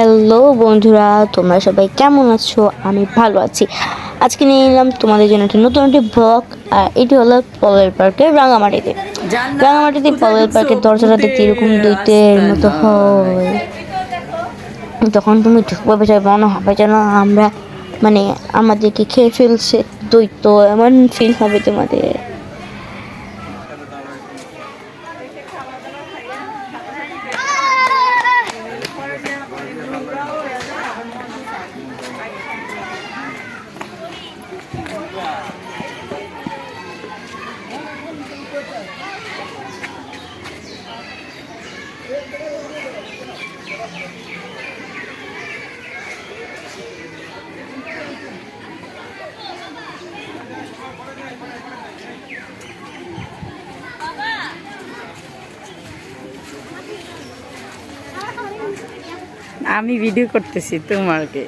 Hello বন্ধুরা তোমরা সবাই কেমন আছো? আমি ভালো আছি। আজকে নিয়ে এলাম তোমাদের জন্য একটি নতুন একটি ব্লগ আর এটি হলো পলের পার্কের রাঙামাটিতে। রাঙামাটিতে পলের পার্কের দরজাটা দেখতে এরকম দৈতের মতো হয়। তখন তুমি ঢুকবে বেটায় মনে হবে যেন আমরা মানে আমাদেরকে খেয়ে ফেলছে দৈত্য এমন ফিল হবে তোমাদের। আমি ভিডিও করতেছি তোমাকে।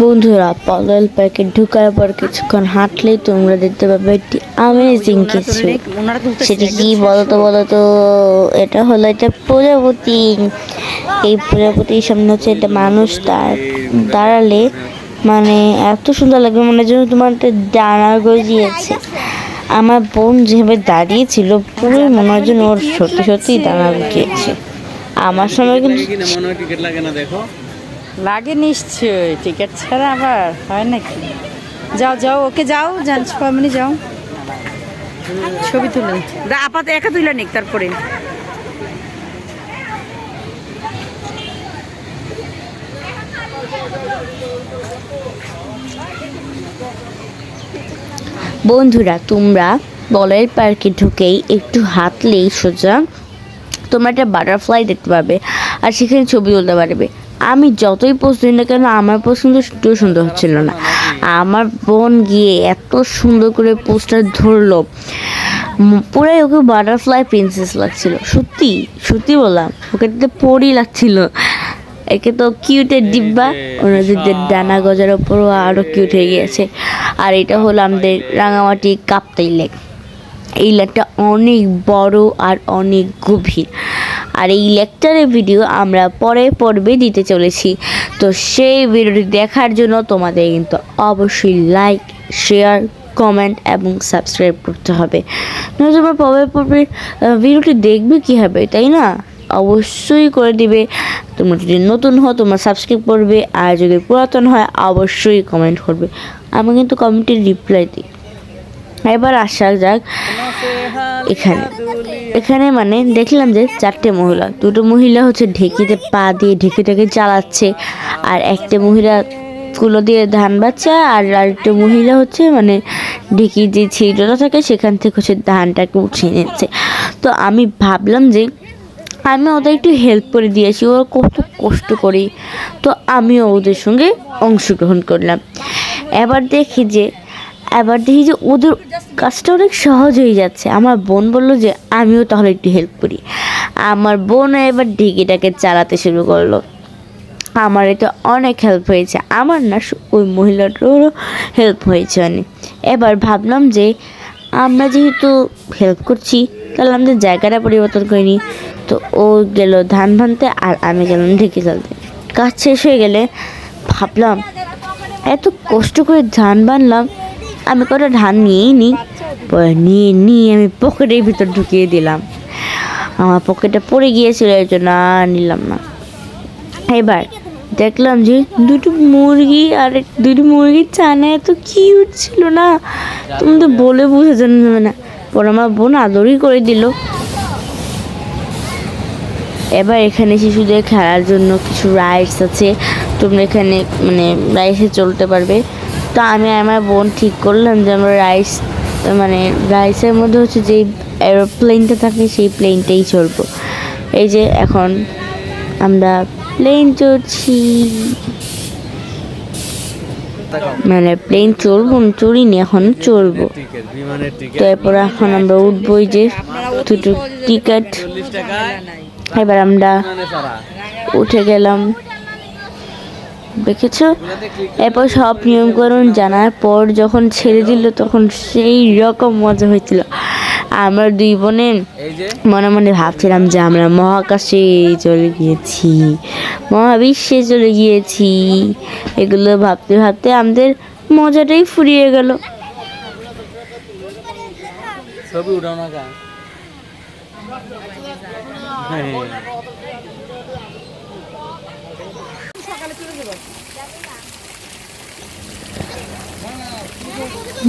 বন্ধুরা পলেল পার্কে ঢুকার পর কিছুক্ষণ হাঁটলেই তোমরা দেখতে পাবে একটি আমেজিং কিছু। সেটা কি বলতো বলতো? এটা হলো একটা প্রজাপতি। এই প্রজাপতির সামনে হচ্ছে একটা মানুষ তার দাঁড়ালে মানে এত সুন্দর লাগবে মনে যেন তোমার একটা ডানা গজিয়েছে। আমার বোন যেভাবে দাঁড়িয়েছিল পুরো মনে হয় যেন ওর সত্যি সত্যি দানা গিয়েছে। আমার সময় কিন্তু মনে হয় টিকিট লাগে না দেখো। লাগে নিশ্চয়ই টিকিট ছাড়া আবার হয় নাকি? যাও যাও ওকে যাও যান ছমিনি যাও। ছবি তুলে। আপাতত একা তুলে নিক তারপরে। বন্ধুরা, তোমরা বলের পার্কে ঢুকেই একটু হাঁটলেই সোজা তোমরা একটা বাটারফ্লাই দেখতে পাবে আর সেখানে ছবি তুলতে পারবে। আমি যতই পোস্ট দিই না কেন, আমার পছন্দ একটু সুন্দর হচ্ছিল না। আমার বোন গিয়ে এত সুন্দর করে পোস্টার ধরলো। পুরাই ওকে বাটারফ্লাই প্রিন্সেস লাগছিল। সত্যি সত্যি বললাম, ওকে তো পরি লাগছিল। একে তো কিউটের ডিব্বা ওনাদের ডানা গজার ওপরও আরও কিউট হয়ে গিয়েছে। আর এটা হলো আমাদের রাঙামাটি কাপ্তাই লেক। এই লেকটা অনেক বড় আর অনেক গভীর। আর এই লেকটারের ভিডিও আমরা পরে পর্বে দিতে চলেছি। তো সেই ভিডিওটি দেখার জন্য তোমাদের কিন্তু অবশ্যই লাইক শেয়ার কমেন্ট এবং সাবস্ক্রাইব করতে হবে। নয়তো তোমরা পরের পর্বে ভিডিওটি দেখবে কী হবে তাই না? অবশ্যই করে দিবে। তোমরা যদি নতুন হও, তোমরা সাবস্ক্রাইব করবে। আর যদি পুরাতন হয়, অবশ্যই কমেন্ট করবে। আমি কিন্তু কমেন্টের রিপ্লাই দিই। এবার আসা যাক এখানে। এখানে মানে দেখলাম যে চারটে মহিলা। দুটো মহিলা হচ্ছে ঢেকিতে পা দিয়ে ঢেকিটাকে চালাচ্ছে আর একটা মহিলা কুলো দিয়ে ধান বাচ্ছে আর আরেকটা মহিলা হচ্ছে মানে ঢেকি যে ছিটটা থাকে, সেখান থেকে হচ্ছে ধানটাকে উঠিয়ে নিচ্ছে। তো আমি ভাবলাম যে আমি ওদের একটু হেল্প করে দিয়েছি, ওরা কত কষ্ট করি। তো আমিও ওদের সঙ্গে অংশগ্রহণ করলাম। এবার দেখি যে, এবার দেখি যে ওদের কাজটা অনেক সহজ হয়ে যাচ্ছে। আমার বোন বলল যে, আমিও তাহলে একটু হেল্প করি। আমার বোন এবার ঢিকিটাকে চালাতে শুরু করল। আমার এটা অনেক হেল্প হয়েছে। আমার না ওই মহিলাটারও হেল্প হয়েছে অনেক। এবার ভাবলাম যে, আমরা যেহেতু হেল্প করছি, তাহলে আমাদের জায়গাটা পরিবর্তন করিনি তো ও গেল ধান ভানতে আর আমি গেলাম ঢেকে চালতে কাজ শেষ হয়ে গেলে ভাবলাম, এত কষ্ট করে ধান বানলাম, আমি কটা ধান নিয়েই নিই নিয়ে নিয়ে আমি পকেটের ভিতর ঢুকিয়ে দিলাম। আমার পকেটে পড়ে গিয়েছিল, এর জন্য নিলাম না। এবার দেখলাম যে দুটো মুরগি আর দুটো মুরগির চানা এত কিউট ছিল না। তুমি তো বলে বুঝে যাবে না। পরে আমার বোন আদরই করে দিল। এবার এখানে শিশুদের খেলার জন্য কিছু রাইডস আছে। তোমরা এখানে মানে রাইসে চলতে পারবে। তো আমি আমার বোন ঠিক করলাম যে আমরা রাইস মানে রাইসের মধ্যে হচ্ছে যেই এরোপ্লেনটা থাকে সেই প্লেনটাই চলবো। এই যে এখন আমরা প্লেন চড়ছি। মানে প্লেন চলবো না, চড়িনি, এখন চড়বো। তো এরপর এখন আমরা উঠবো যে, দুটো টিকিট এবার আমরা উঠে গেলাম। দেখেছ? এরপর সব নিয়মকানুন জানার পর যখন ছেড়ে দিল, তখন সেই রকম মজা হয়েছিল আমরা দুই বোনে মনে মনে ভাবছিলাম যে আমরা মহাকাশে চলে গিয়েছি, মহাবিশ্বে চলে গিয়েছি। এগুলো ভাবতে ভাবতে আমাদের মজাটাই ফুরিয়ে গেল। ছবি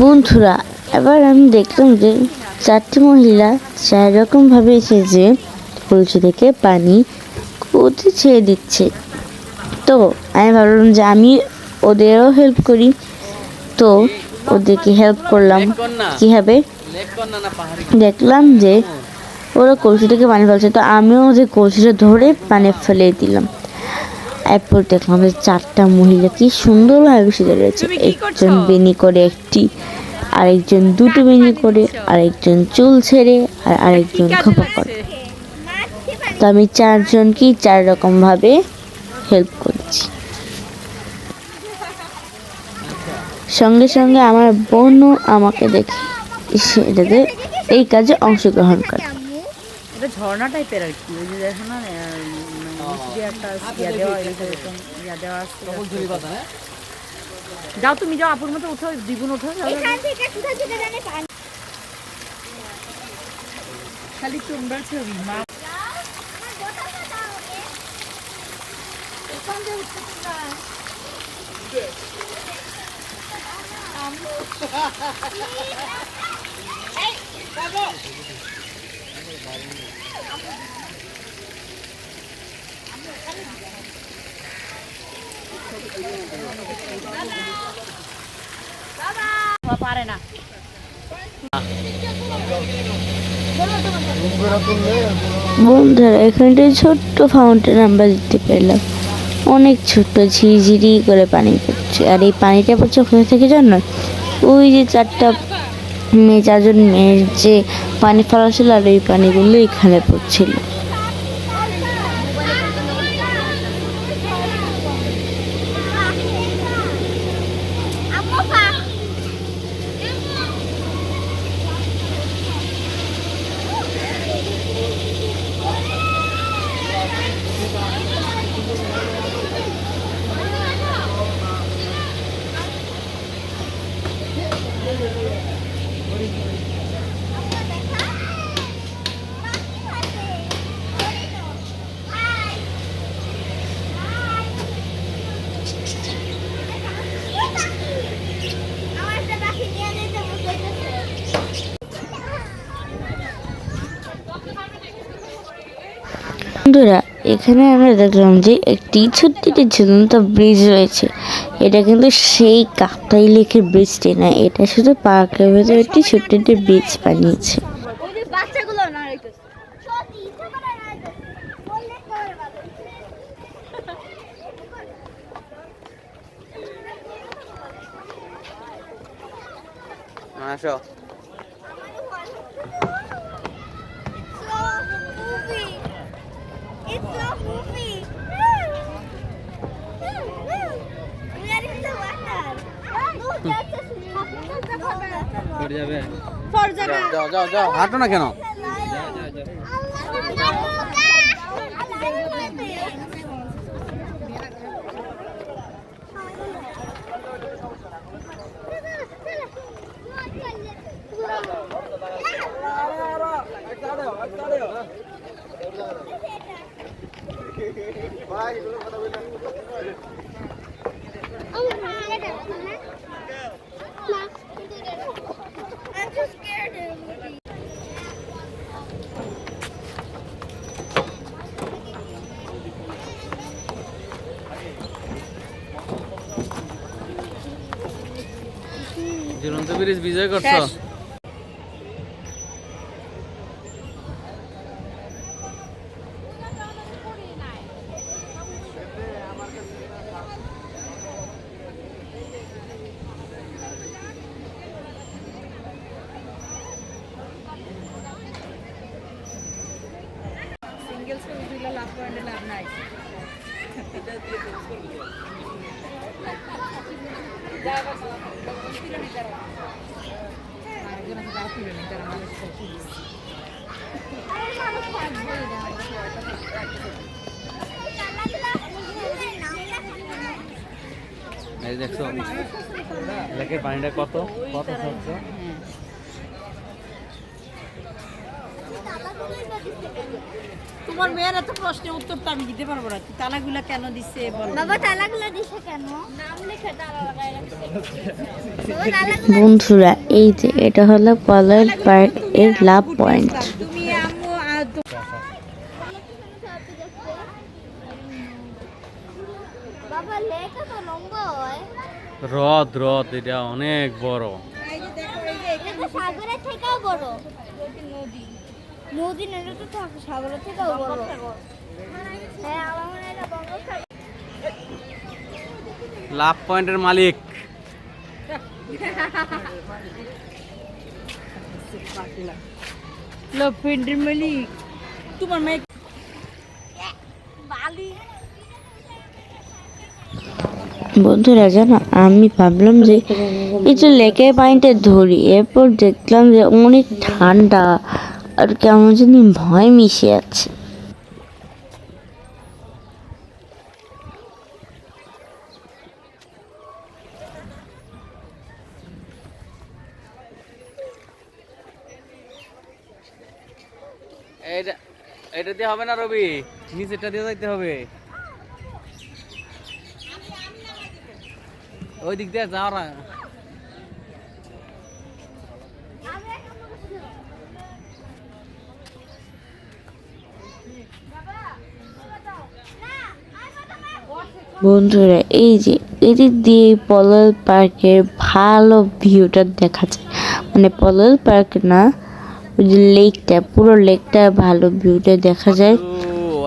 বন্ধুরা, এবার আমি দেখলাম যে চারটি মহিলা চার রকমভাবে এসেছে কলসি থেকে পানি কুয়োতে ছেড়ে দিচ্ছে। তো আমি ভাবলাম যে আমি ওদেরও হেল্প করি। তো ওদেরকে হেল্প করলাম। কীভাবে? দেখলাম যে ওরা কলসি থেকে পানি ফেলছে। তো আমিও ওদের কলসিটা ধরে পানি ফেলে দিলাম। এরপর দেখলাম যে চারটা মহিলা কি সুন্দরভাবে সেজে রয়েছে। একজন বেনি করে একটি আরেকজন দুটো বেনি করে আরেকজন চুল ছেড়ে আর আরেকজন খোপা করে। তো আমি চারজনকেই চার রকম ভাবে হেল্প করছি। সঙ্গে সঙ্গে আমার বোনও আমাকে দেখে সে এটাতে এই কাজে অংশগ্রহণ করে। এটা ঝর্ণা টাইপের আর কি ওই যে দেখো না একটা ইয়া দেওয়া ইয়া দেওয়া হ্যাঁ? যাও তুমি যাও আপুর মতো উঠো দ্বিগুণ উঠো খালি তোমরা ছবি মা। বন্ধুরা এখানটায় ছোট্ট ফাউন্টেন আমরা দেখতে পেলাম অনেক ছোট্ট ঝিরিঝিরি করে পানি পড়ছে আর এই পানিটা পড়ছে ওখানে থেকে জানো? ওই যে চারটা মেয়ে চারজন মেয়ের যে পানি ফেলা ছিল আর ওই পানিগুলো এখানে পড়ছিল। বন্ধুরা এখানে আমরা দেখলাম যে একটি ছোট্ট একটি ঝুলন্ত ব্রিজ রয়েছে। এটা কিন্তু সেই কাকতাই লেকের ব্রিজটি না এটা শুধু পার্কের ভেতরে একটি ছোট্ট একটি ব্রিজ বানিয়েছে ওই যাবে। যাও যাও যাও। হাঁটো না কেন? ব্রিজ বিজয় করছ শেষ। সিঙ্গেল ছবি তুলে লাভ পয়েন্টে লাভ নাই এই দেখছ লেকের পানিটা কত? কত স্বচ্ছ তোমার মেয়ের এত প্রশ্নের উত্তর তো আমি দিতে পারব না। তালাগুলা কেন দিচ্ছে বাবা তালাগুলো দিছে কেন? নাম লিখে তালা লাগাই রাখছে। বাবা তালাগুলো বন্ধুরা এই যে এটা হলো পলয়ের পার্ক এর লাভ পয়েন্ট। হ্রদ হ্রদ এটা অনেক বড়। লাভ পয়েন্টের মালিক। তোমার বন্ধুরা, জানো, আমি ভাবলাম যে একটু লেকের পানিটা ধরি, এরপর দেখলাম যে অনেক ঠান্ডা, আর কেমন জানি ভয় মিশে আছে এটা এটা দিয়ে হবে না রবি, নিচেরটা দিয়ে যাইতে হবে। ওই দিক দিয়ে যাও না। বন্ধুরা, এই যে এদিক দিয়ে পলল পার্কের ভালো ভিউটা দেখা যায়। মানে পলল পার্ক না ওই যে লেকটা পুরো লেকটা ভালো ভিউটা দেখা যায়।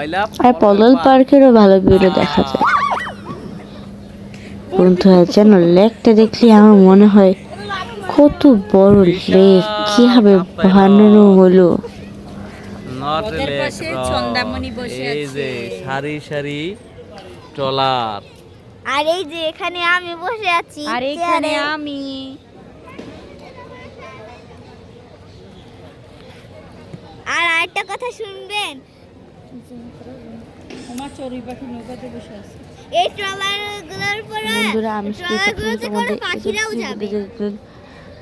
আই আর পলল পার্কেরও ভালো ভিউটা দেখা যায়। বন্ধুরা যেন লেকটা দেখলে আমার মনে হয় কত বড় লেক কীভাবে বানানো হলো। সারি সারি ট্রলার। আর এই যে এখানে আমি বসে আছি আর এখানে আমি আর আরেকটা কথা শুনবেন? এই আমি পাখিরাও যাবে।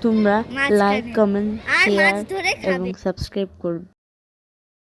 তোমরা। লাইক কমেন্ট শেয়ার এবং সাবস্ক্রাইব করবে।